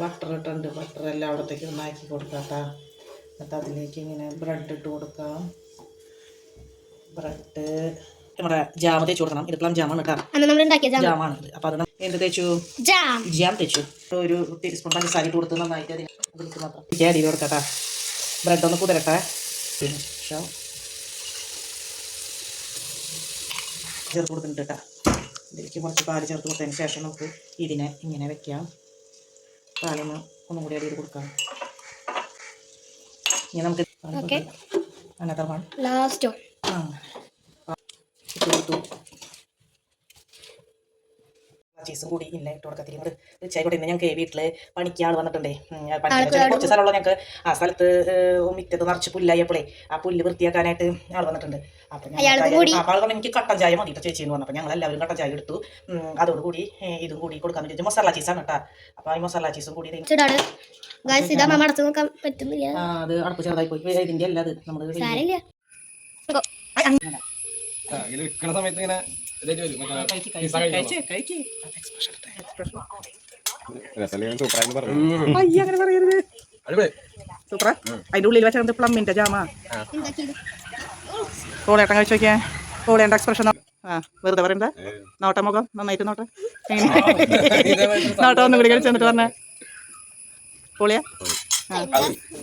Butter ഇട്ടുണ്ട്. Butter എല്ലാം അവിടത്തേക്ക് ഒന്നാക്കി കൊടുക്കാം കേട്ടോ എന്നിട്ട് അതിലേക്ക് ഇങ്ങനെ ബ്രെഡ് ഇട്ട് കൊടുക്കാം. ബ്രെഡ് നമ്മുടെ ജാമ തേച്ച് കൊടുക്കണം. ഇത് പ്ലം ജാമാണ് കേട്ടോ. ജാമാണ് അപ്പൊ അപ്പോൾ അത് എന്ത് തേച്ചു? ജാം തേച്ചു. ഒരു ടീസ്പൂൺ പഞ്ചസാര ഇട്ട് കൊടുത്ത് നന്നായിട്ട് അതിന് കൊടുക്കാം മാത്രം ഇതിലേക്ക് അടിയിൽ കൊടുക്കട്ടെ. ബ്രെഡ് ഒന്ന് കുതിരട്ടെ. ശേഷം ചേർത്ത് കൊടുത്തിട്ടുണ്ട് കേട്ടോ. ഇതിലേക്ക് കുറച്ച് പാൽ ചേർത്ത് കൊടുത്തതിന് ശേഷം നമുക്ക് ഇതിനെ ഇങ്ങനെ വെക്കാം. പാലൊന്ന് ഒന്നും കൂടി അടിയിൽ കൊടുക്കാം. ഇനി നമുക്ക് ലാസ്റ്റോ ആ. ഇട്ട് കൊടുത്തു. ചീസും കൂടി ഇല്ല ഇട്ട് കൊടുക്കാൻ തിരിയുന്നത്. തീർച്ചയായിട്ടും ഇന്ന് ഞങ്ങൾക്ക് വീട്ടിൽ പണിക്ക് ആൾ വന്നിട്ടുണ്ടേ പണിക്ക് കുറച്ച് സ്ഥലമുള്ള ഞങ്ങൾക്ക് ആ സ്ഥലത്ത് മിറ്റത്ത് നിറച്ച് പുല്ലായപ്പോഴേ ആ പുല്ല് വൃത്തിയാക്കാനായിട്ട് ആൾ വന്നിട്ടുണ്ട്. അപ്പം അയാൾക്ക് കൂടി- ആൾ പറഞ്ഞു എനിക്ക് കട്ടൻ ചായ മതി ചേച്ചി എന്ന് പറഞ്ഞപ്പോൾ ഞങ്ങൾ എല്ലാവരും കട്ടൻ ചായ എടുത്തു. അതോട് അതോടുകൂടി ഇതും കൂടി കൊടുക്കാന്ന് ചോദിച്ചു മസാല ചീസാണ് കേട്ടോ അപ്പോൾ ഈ മസാല ചീസും കൂടി ഇതിന്റെ ചൂടാണ്. ഗായ്സ് ഇതാ അമ്മ നോക്കാൻ പറ്റുന്നില്ല. ആ, അത് അടപ്പ് ചെറുതായി പോയി. ഇതിന്റെ അല്ല അത്. നമ്മൾ സാരില്ല ആ, ഇങ്ങനെ സമയത്ത് ഇങ്ങനെ അയ്യ അങ്ങനെ പറയരുത്. സൂപ്പറാ. അതിന്റെ ഉള്ളിൽ വെച്ചാൽ പ്ലമ്മിന്റെ ജാമ. കഴിച്ച് നോക്കിയാ. കോളേണ്ട എക്സ്പ്രഷൻ ആ വെറുതെ പറയണ്ട. നോട്ട മുഖം നന്നായിട്ട് നോട്ടെ. നോട്ടം ഒന്നും കൂടി കഴിച്ച് എന്നിട്ട് പറഞ്ഞ കോളിയാ ആ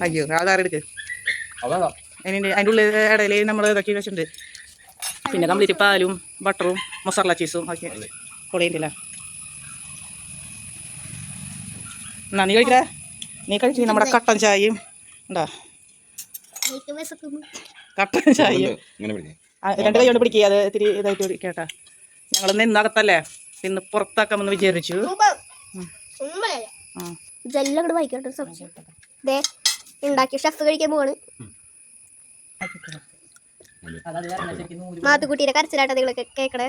അയ്യോ ആധാരം എടുക്ക് അതാ അതിന്റെ അതിന്റെ ഉള്ളിൽ ഇടയിൽ നമ്മൾ ഇതൊക്കെ വെച്ചിട്ടുണ്ട്. പിന്നെ കംപ്ലീറ്റ് പാലും ബട്ടറും മസാല ചീസും ഒക്കെ കോളിയുണ്ടല്ലേ എന്നാ നീ കഴിക്കടാ? നീ കഴിച്ചു നമ്മുടെ കട്ടൻ ചായയും. ഉണ്ടാ കട്ടൻ ചായയും. രണ്ട് കൈ കൊണ്ട് പിടിക്കുക അത് ഇത്തിരി ഇതായിട്ട് പിടിക്കട്ടെ ഞങ്ങൾ നിന്നകത്തല്ലേ ഇന്ന് പുറത്താക്കാമെന്ന് വിചാരിച്ചു. ഇതെല്ലാം കൂടെ വായിക്കട്ടെ സംശയം. ഉണ്ടാക്കിയ ഷെഫ് കഴിക്കാൻ പോവാണ്. മാത്തുക്കുട്ടിയുടെ കരച്ചിലാട്ടതികളൊക്കെ കേക്കണേ?